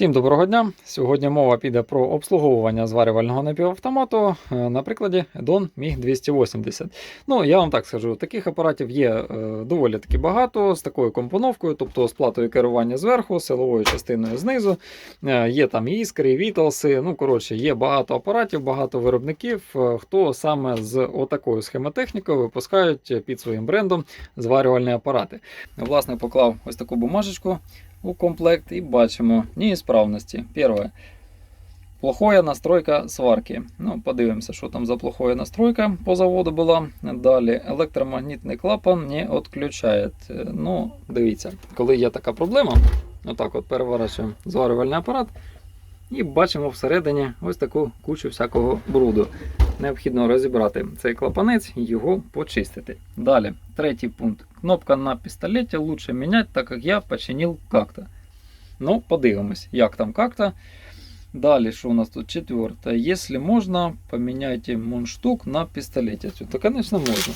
Всім доброго дня! Сьогодні мова піде про обслуговування зварювального напівавтомату е, на прикладі Edon MiG 280. Ну, я вам так скажу, таких апаратів є е, доволі таки багато з такою компоновкою, тобто з платою керування зверху, силовою частиною знизу. Е, Є там іскри, і вітлси. Ну, коротше, є багато апаратів, багато виробників, хто саме з отакою схемотехнікою випускають під своїм брендом зварювальні апарати. Власне, поклав ось таку бумажечку у комплект і бачимо неисправності. Перше. Плохая настройка сварки. Ну, подивимося, що там за плохая настройка по заводу була. Далі електромагнітний клапан не відключає. Ну, дивіться, коли є така проблема, отак от переворачуємо зварювальний апарат. І бачимо всередині ось таку кучу всякого бруду. Необхідно розібрати цей клапанець і його почистити. Далі, третій пункт. Кнопка на пістолеті лучше міняти, так як я починив как-то. Ну, подивимось, як там как-то. Далі, що у нас тут четверте. Якщо можна, поміняйте мундштук на пістолеті. То, звісно, можна.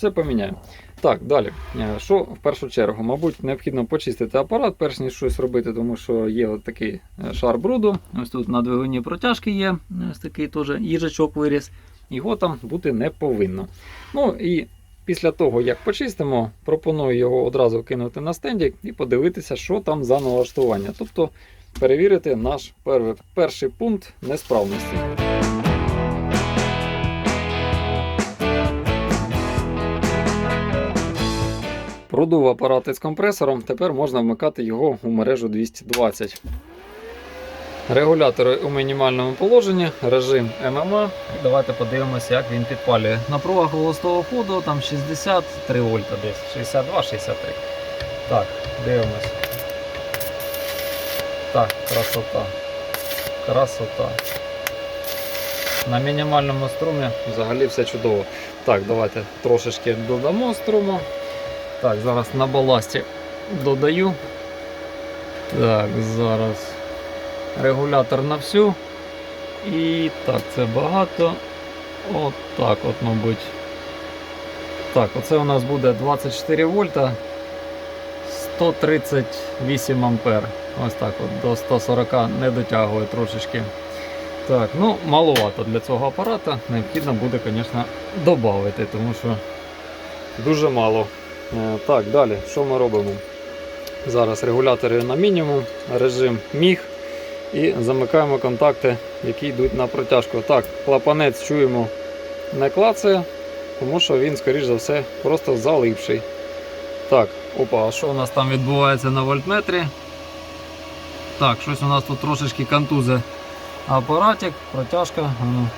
Все поміняємо. Так, далі. Е, Що в першу чергу? Мабуть, необхідно почистити апарат, перш ніж щось робити, тому що є от такий е, шар бруду. Ось тут на двигуні протяжки є. Ось такий теж їжачок виріс. Його там бути не повинно. Ну і після того, як почистимо, пропоную його одразу кинути на стенді і подивитися, що там за налаштування. Тобто перевірити наш перший пункт несправності. Продув апарат із компресором, тепер можна вмикати його у мережу 220. Регулятори у мінімальному положенні, режим ММА. Давайте подивимося, як він підпалює. Напруга холостого ходу там 63 вольта десь, 62-63. Так, дивимось. Так, красота. Красота. На мінімальному струмі взагалі все чудово. Так, давайте трошечки додамо струму. Так, зараз на баласті додаю. Так, зараз регулятор на всю. І так, це багато. От так от, мабуть. Так, оце у нас буде 24 вольта 138 ампер. Ось так от до 140 не дотягує трошечки. Так, ну маловато для цього апарата. Необхідно буде, звісно, додати, тому що дуже мало. Е, Так, далі, що ми робимо? Зараз регулятори на мінімум, режим міг і замикаємо контакти, які йдуть на протяжку. Так, клапанець чуємо не клацає, тому що він, скоріш за все, просто залипший. Так, опа, а що у нас там відбувається на вольтметрі? Так, щось у нас тут трошечки контузе апаратик, протяжка. ну.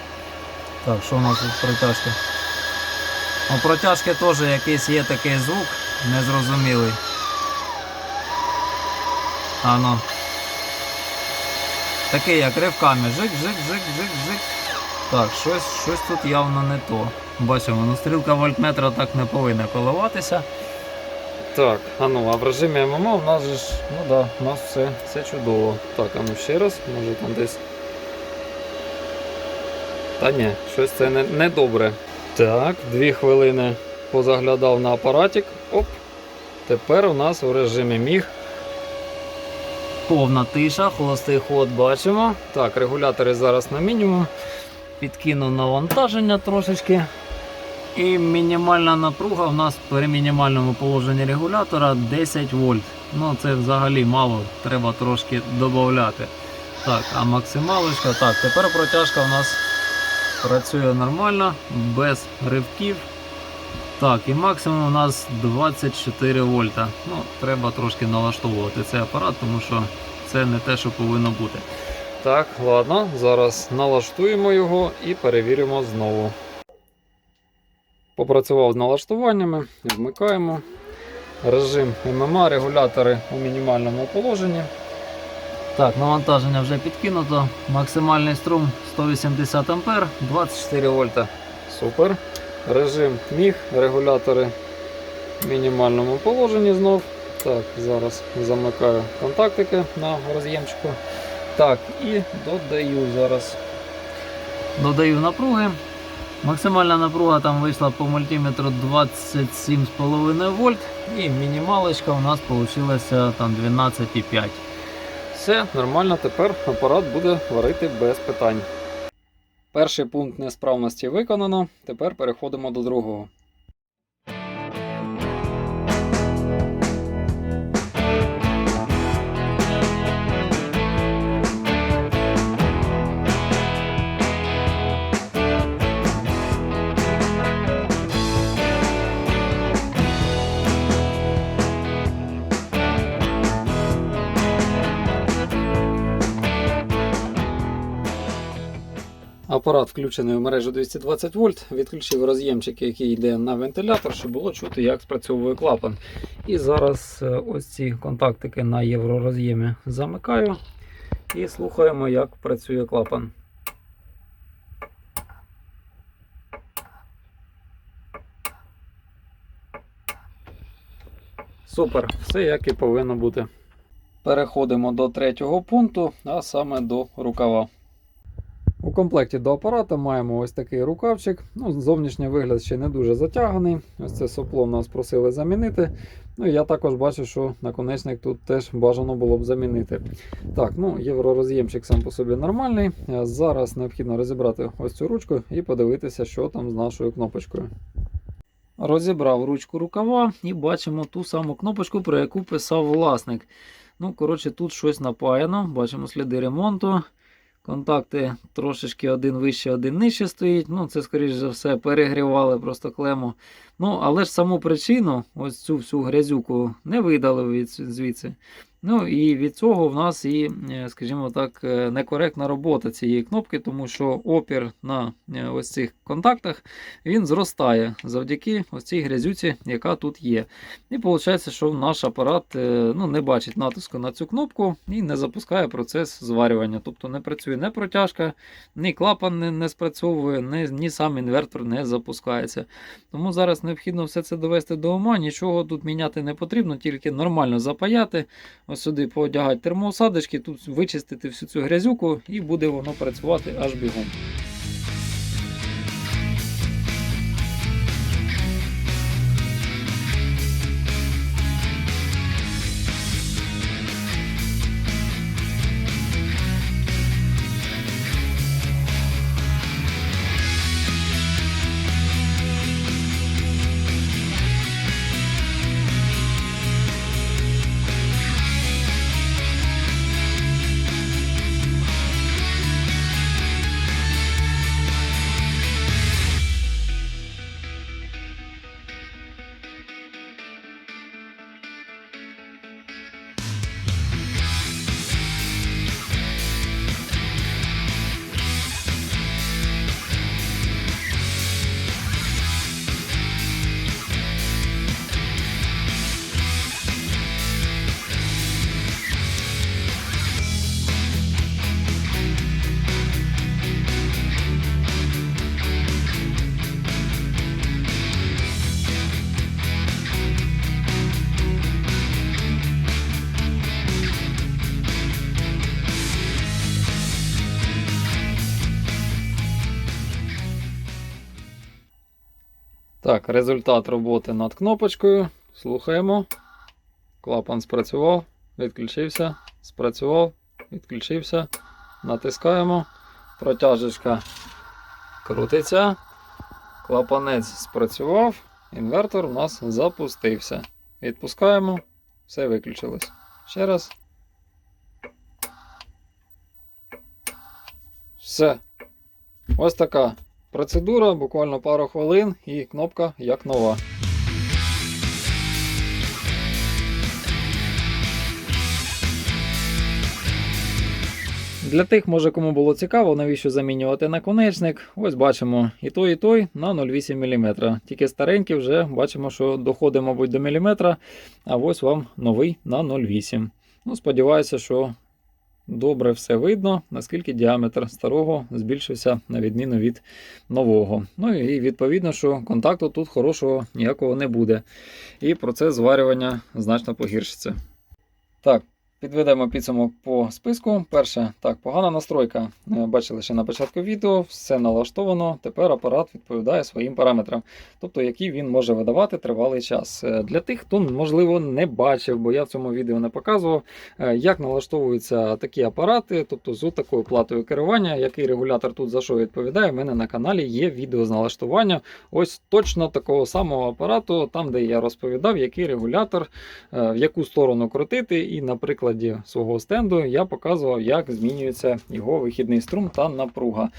Так, що у нас тут протяжка? У протяжки теж якийсь є такий звук незрозумілий. Ано. Такий як ривками. Жик, жик, жик, жик, жик. Так, щось, щось тут явно не то. Бачимо, ну стрілка вольтметра так не повинна коливатися. Так, а ну, а в режимі ММО у нас же ж, ну да, у нас все, все чудово. Так, а ну ще раз, може там десь. Та ні, щось це не, не добре. Так, дві хвилини позаглядав на апаратик. Оп. Тепер у нас у режимі міг. Повна тиша, холостий ход бачимо. Так, регулятори зараз на мінімум. Підкинув навантаження трошечки. І мінімальна напруга у нас при мінімальному положенні регулятора 10 вольт. Ну це взагалі мало, треба трошки додати. Так, а максималочка. Так, тепер протяжка у нас працює нормально, без ривків. Так, і максимум у нас 24 вольта. Ну, треба трошки налаштовувати цей апарат, тому що це не те, що повинно бути. Так, ладно, зараз налаштуємо його і перевіримо знову. Попрацював з налаштуваннями, вмикаємо. Режим ММА, регулятори у мінімальному положенні. Так, навантаження вже підкинуто. Максимальний струм 180 А, 24 вольта. Супер. Режим міг, регулятори в мінімальному положенні знов. Так, зараз замикаю контактики на роз'ємчику. Так, і додаю зараз. Додаю напруги. Максимальна напруга там вийшла по мультиметру 27,5 вольт. І мінімалочка у нас вийшла там 12,5. Все нормально, тепер апарат буде варити без питань. Перший пункт несправності виконано. Тепер переходимо до другого. Апарат включений в мережу 220 вольт, відключив роз'ємчик, який йде на вентилятор, щоб було чути, як спрацьовує клапан. І зараз е, ось ці контактики на євророз'ємі замикаю і слухаємо, як працює клапан. Супер, все як і повинно бути. Переходимо до третього пункту, а саме до рукава. У комплекті до апарата маємо ось такий рукавчик. Ну, зовнішній вигляд ще не дуже затяганий. Ось це сопло нас просили замінити. Ну і я також бачу, що наконечник тут теж бажано було б замінити. Так, ну євророз'ємчик сам по собі нормальний. Е, Зараз необхідно розібрати ось цю ручку і подивитися, що там з нашою кнопочкою. Розібрав ручку рукава і бачимо ту саму кнопочку, про яку писав власник. Ну, коротше, тут щось напаяно. Бачимо сліди ремонту. Контакти трошечки один вище, один нижче стоїть. Ну, це, скоріш за все, перегрівали просто клему. Ну, але ж саму причину, ось цю всю грязюку, не видали від звідси. Ну і від цього в нас і, е, скажімо так, е, некоректна робота цієї кнопки, тому що опір на е, ось цих контактах він зростає завдяки ось цій грязюці, яка тут є. І виходить, що наш апарат ну, не бачить натиску на цю кнопку і не запускає процес зварювання. Тобто не працює не протяжка, ні клапан не, не спрацьовує, ні, ні сам інвертор не запускається. Тому зараз необхідно все це довести до ума, нічого тут міняти не потрібно, тільки нормально запаяти. Ось сюди поодягати термоосадочки, тут вичистити всю цю грязюку і буде воно працювати аж бігом. Так, результат роботи над кнопочкою. Слухаємо. Клапан спрацював, відключився, спрацював, відключився. Натискаємо. Протяжечка крутиться. Клапанець спрацював. Інвертор у нас запустився. Відпускаємо. Все виключилось. Ще раз. Все. Ось така Процедура буквально пару хвилин і кнопка як нова. Для тих, може, кому було цікаво, навіщо замінювати наконечник. Ось бачимо і той, і той на 0,8 мм. Тільки старенький вже бачимо, що доходить, мабуть, до міліметра, а ось вам новий на 0,8. Ну, Сподіваюся, що добре все видно, наскільки діаметр старого збільшився на відміну від нового. Ну і відповідно, що контакту тут хорошого ніякого не буде. І процес зварювання значно погіршиться. Так, Підведемо підсумок по списку. Перше, так, погана настройка. Е, Бачили ще на початку відео, все налаштовано. Тепер апарат відповідає своїм параметрам, тобто які він може видавати тривалий час. Е, Для тих, хто можливо не бачив, бо я в цьому відео не показував, е, як налаштовуються такі апарати, тобто з такою платою керування, який регулятор тут за що відповідає. У мене на каналі є відео з налаштування ось точно такого самого апарату, там де я розповідав, який регулятор, в яку сторону крутити, і на прикладі свого стенду я показував, як змінюється його вихідний струм та напруга.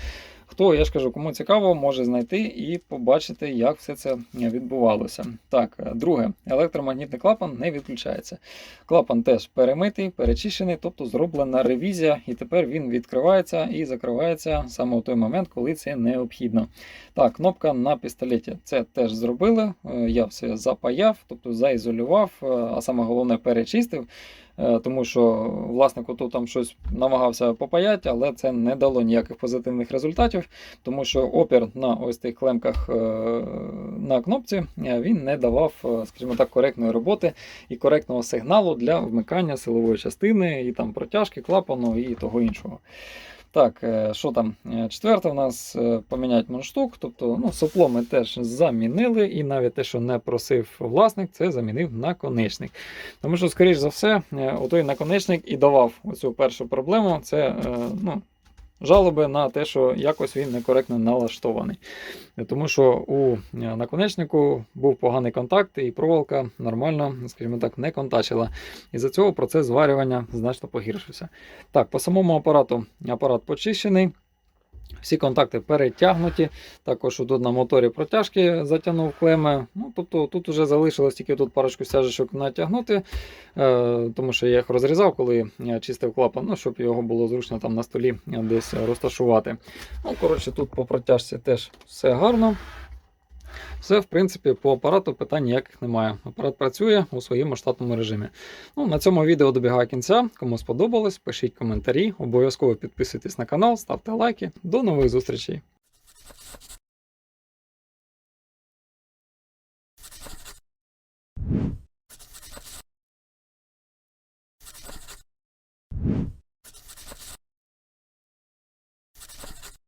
Хто, я ж кажу, кому цікаво, може знайти і побачити, як все це відбувалося. Так, друге, електромагнітний клапан не відключається. Клапан теж перемитий, перечищений, тобто зроблена ревізія, і тепер він відкривається і закривається саме в той момент, коли це необхідно. Так, кнопка на пістолеті. Це теж зробили. Е, Я все запаяв, тобто заізолював, е, а саме головне перечистив. Е, Тому що власник тут там щось намагався попаяти, але це не дало ніяких позитивних результатів, тому що опір на ось тих клемках е, на кнопці е, він не давав, скажімо так, коректної роботи і коректного сигналу для вмикання силової частини і там протяжки клапану і того іншого. Так, е, що там? Е, Четверте, у нас помінять поміняти мундштук, тобто ну, сопло ми теж замінили, і навіть те, що не просив власник, це замінив наконечник. Тому що, скоріш за все, е, отой наконечник і давав оцю першу проблему. Це е, ну, жалоби на те, що якось він некоректно налаштований. Тому що у е, наконечнику був поганий контакт, і проволока нормально, скажімо так, не контачила. І за цього процес зварювання значно погіршився. Так, по самому апарату апарат почищений. Всі контакти перетягнуті. Також тут на моторі протяжки затягнув клеми. Ну, тобто тут вже залишилось тільки тут парочку стяжечок натягнути, е, тому що я їх розрізав, коли я чистив клапан, ну, щоб його було зручно там на столі е, десь розташувати. Ну, коротше, тут по протяжці теж все гарно. Все, в принципі, по апарату питань ніяких немає. Апарат працює у своєму штатному режимі. Ну, на цьому відео добігає кінця. Кому сподобалось, пишіть коментарі, обов'язково підписуйтесь на канал, ставте лайки. До нових зустрічей!